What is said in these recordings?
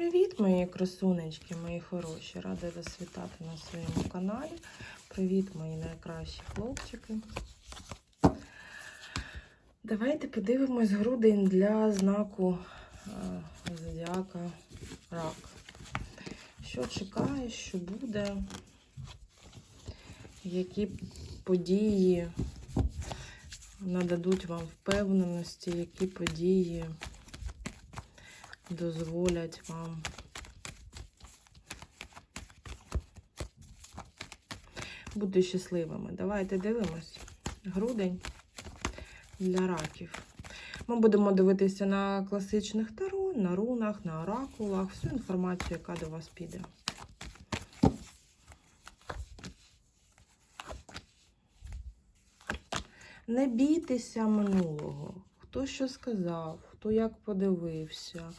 Привіт, мої красунечки, мої хороші. Рада вас вітати на своєму каналі. Привіт, мої найкращі хлопчики. Давайте подивимось грудень для знаку е, зодіака рак. Що чекає, що буде, які події нададуть вам впевненості, які події дозволять вам бути щасливими. Давайте дивимось. Грудень для раків. Ми будемо дивитися на класичних таро, на рунах, на оракулах, всю інформацію, яка до вас піде. Не бійтеся минулого. Хто що сказав, хто як подивився.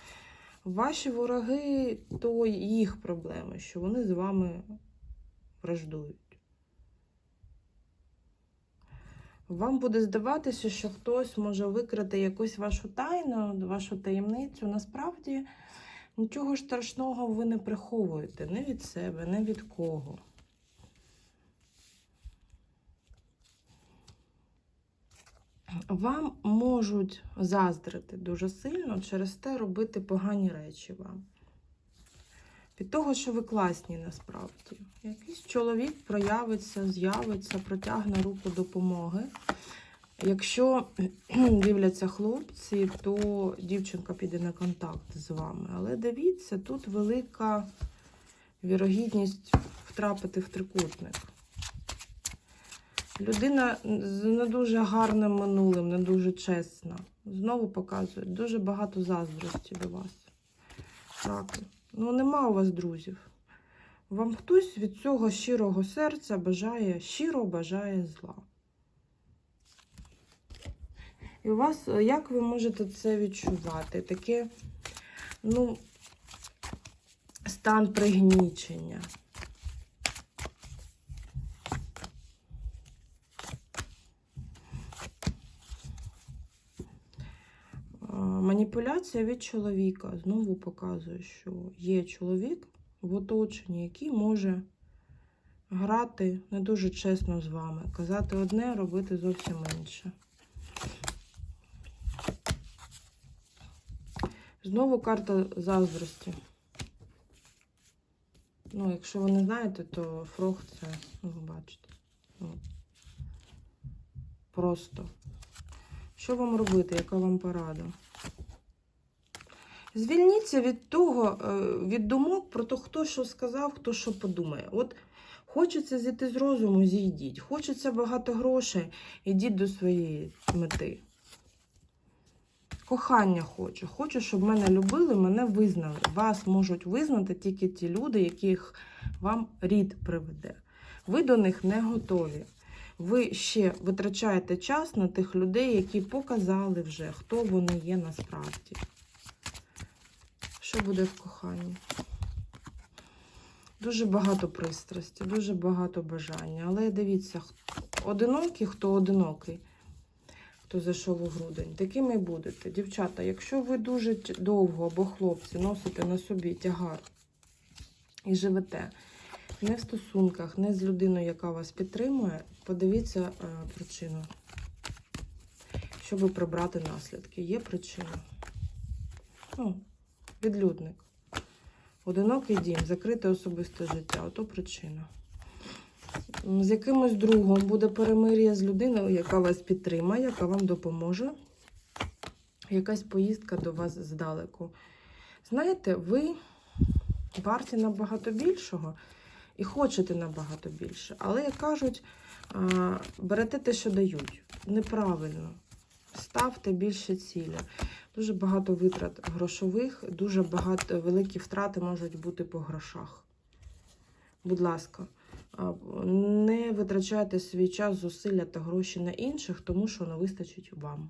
Ваші вороги то їх проблеми, що вони з вами враждують. Вам буде здаватися, що хтось може викрити якусь вашу тайну, вашу таємницю. Насправді нічого страшного ви не приховуєте не від себе, не від кого. Вам можуть заздрити дуже сильно, через те робити погані речі вам. Від того, що ви класні насправді. Якийсь чоловік проявиться, з'явиться, протягне руку допомоги. Якщо дивляться хлопці, то дівчинка піде на контакт з вами. Але дивіться, тут велика вірогідність втрапити в трикутник. Людина з не дуже гарним минулим, не дуже чесна. Знову показує дуже багато заздрості до вас. Раки. Ну, нема у вас друзів. Вам хтось від цього щирого серця бажає, щиро бажає зла. І у вас, е, як ви можете це відчувати? Таке, ну, стан пригнічення. Маніпуляція від чоловіка знову показує, що є чоловік в оточенні, який може грати не дуже чесно з вами, казати одне, робити зовсім інше. Знову карта заздрості. Ну, якщо ви не знаєте, то фрог це, ну, ви бачите. Ну, просто. Що вам робити? Яка вам порада? Звільніться від того, е, від думок про те, хто що сказав, хто що подумає. От хочеться зійти з розуму, зійдіть. Хочеться багато грошей, ідіть до своєї мети. Кохання хочу. Хочу, щоб мене любили, мене визнали. Вас можуть визнати тільки ті люди, яких вам рід приведе. Ви до них не готові. Ви ще витрачаєте час на тих людей, які показали вже, хто вони є насправді. Що буде в коханні? Дуже багато пристрасті, дуже багато бажання. Але дивіться, одинокий, хто одинокий, хто зайшов у грудень, такими і будете. Дівчата, якщо ви дуже довго або хлопці носите на собі тягар і живете не в стосунках, не з людиною, яка вас підтримує, подивіться е, причину, щоб прибрати наслідки. Є причина. Ну, відлюдник. Одинокий дім, закрите особисте життя. Ото причина. З якимось другом буде перемир'я з людиною, яка вас підтримає, яка вам допоможе. Якась поїздка до вас здалеку. Знаєте, ви варті набагато більшого і хочете набагато більше. Але, як кажуть, берете те, що дають. Неправильно. Ставте більше цілі. Дуже багато витрат грошових, дуже багато великі втрати можуть бути по грошах. Будь ласка, не витрачайте свій час, зусилля та гроші на інших, тому що не вистачить вам.